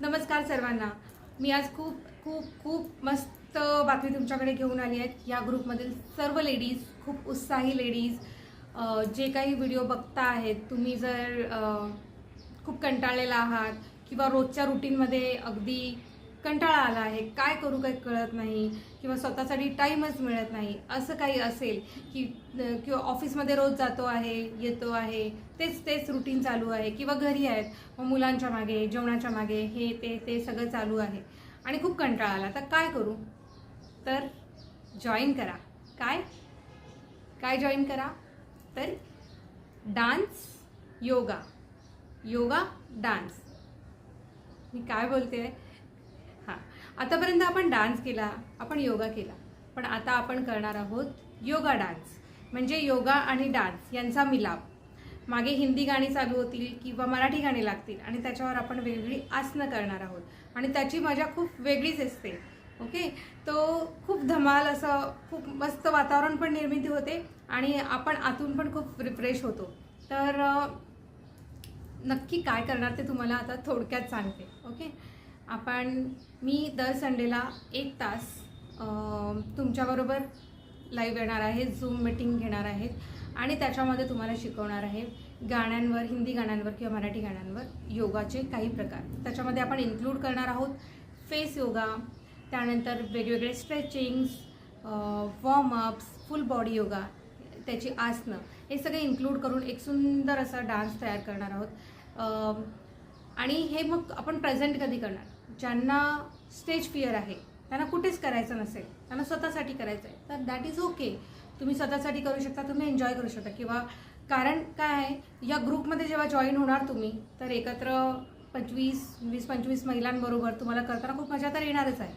नमस्कार सर्वांना. मी आज खूप खूप खूप मस्त बातमी तुमच्याकडे घेऊन आली आहेत या ग्रुपमधील सर्व लेडीज खूप उत्साही लेडीज जे काही व्हिडिओ बघता आहेत तुम्ही जर खूप कंटाळलेला आहात किंवा रोजच्या रुटीनमध्ये अगदी कंटाळा आला आहे. काय करू काही कळत नाही किंवा स्वतःसाठी टाईमच मिळत नाही. असं काही असेल की किंवा ऑफिसमध्ये रोज जातो आहे येतो आहे तेच तेच रुटीन चालू आहे. किंवा घरी आहेत मग मुलांच्या मागे जेवणाच्या मागे हे ते ते सगळं चालू आहे. आणि खूप कंटाळा आला. तर काय करू? तर जॉईन करा. काय? काय जॉईन करा? तर डान्स योगा योगा डान्स मी काय बोलते हां. आतापर्यंत आपण डान्स केला आपण योगा केला. पण आता आपण करणार आहोत योगा डान्स म्हणजे योगा आणि डान्स यांचा मिलाप. मागे हिंदी गाणी चालू होतील किंवा मराठी गाणी लागतील आणि त्याच्यावर आपण वेगळी आसनं करणार आहोत. आणि त्याची मजा खूप वेगळीच असते. ओके? तो खूप धमाल असं खूप मस्त वातावरण पण निर्मिती होते आणि आपण आतून पण खूप रिफ्रेश होतो. तर नक्की काय करणार ते तुम्हाला आता थोडक्यात सांगते. ओके? आपण मी दर संडेला एक तास तुमच्याबरोबर लाईव्ह येणार आहे झूम मिटिंग घेणार आहेत. आणि त्याच्यामध्ये तुम्हाला शिकवणार आहे गाण्यांवर हिंदी गाण्यांवर किंवा मराठी गाण्यांवर योगाचे काही प्रकार. त्याच्यामध्ये आपण इन्क्लूड करणार आहोत फेस योगा त्यानंतर वेगवेगळे stretchings warmups full body yoga त्याची आसनं हे सगळे इन्क्लूड करून एक सुंदर असा डान्स तयार करणार आहोत. आणि हे मग आपण प्रेझेंट कधी करणार? ज्यांना स्टेज फिअर आहे त्यांना कुठेच करायचं नसेल त्यांना स्वतःसाठी करायचं आहे तर दॅट इज ओके तुम्ही स्वतःसाठी करू शकता तुम्ही एन्जॉय करू शकता. किंवा कारण काय आहे या ग्रुपमध्ये जेव्हा जॉईन होणार तुम्ही तर एकत्र पंचवीस वीस पंचवीस महिलांबरोबर तुम्हाला करताना खूप मजा तर येणारच आहे.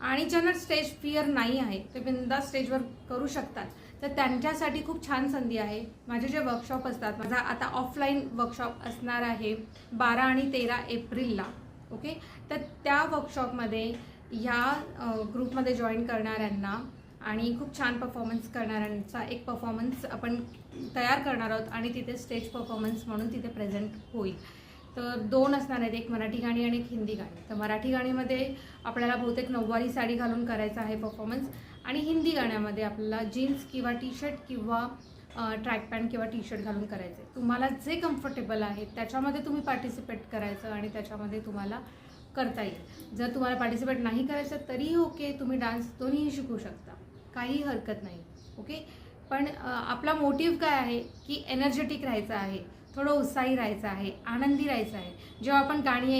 आणि ज्यांना स्टेज फिअर नाही आहे ते बिंदा स्टेजवर करू शकतात. तर त्यांच्यासाठी खूप छान संधी आहे. माझे जे वर्कशॉप असतात माझा आता ऑफलाईन वर्कशॉप असणार आहे बारा आणि तेरा एप्रिलला. ओके? तर त्या वर्कशॉपमध्ये ह्या ग्रुपमध्ये जॉईन करणाऱ्यांना आणि खूप छान परफॉर्मन्स करणाऱ्यांचा एक परफॉर्मन्स आपण तयार करणार आहोत आणि तिथे स्टेज परफॉर्मन्स म्हणून तिथे प्रेझेंट होईल. तर दोन असणार आहेत एक मराठी गाणी आणि एक हिंदी गाणी. तर मराठी गाणीमध्ये आपल्याला बहुतेक नऊवारी साडी घालून करायचा आहे परफॉर्मन्स आणि हिंदी गाण्यामध्ये आपल्याला जीन्स किंवा टी शर्ट किंवा ट्रॅक पॅन्ट किंवा टी शर्ट घालून करायचं. आहे तुम्हाला जे कम्फर्टेबल आहे त्याच्यामध्ये तुम्ही पार्टिसिपेट करायचं आणि त्याच्यामध्ये तुम्हाला करता येईल. जर तुम्हाला पार्टिसिपेट नाही करायचं तरीही ओके तुम्ही डान्स दोन्हीही शिकू शकता. काही हरकत नाही ओके पण आपला मोटिव्ह काय आहे? की एनर्जेटिक राहायचं आहे थोडं उत्साही राहायचं आहे आनंदी राहायचं आहे. जेव्हा आपण गाणी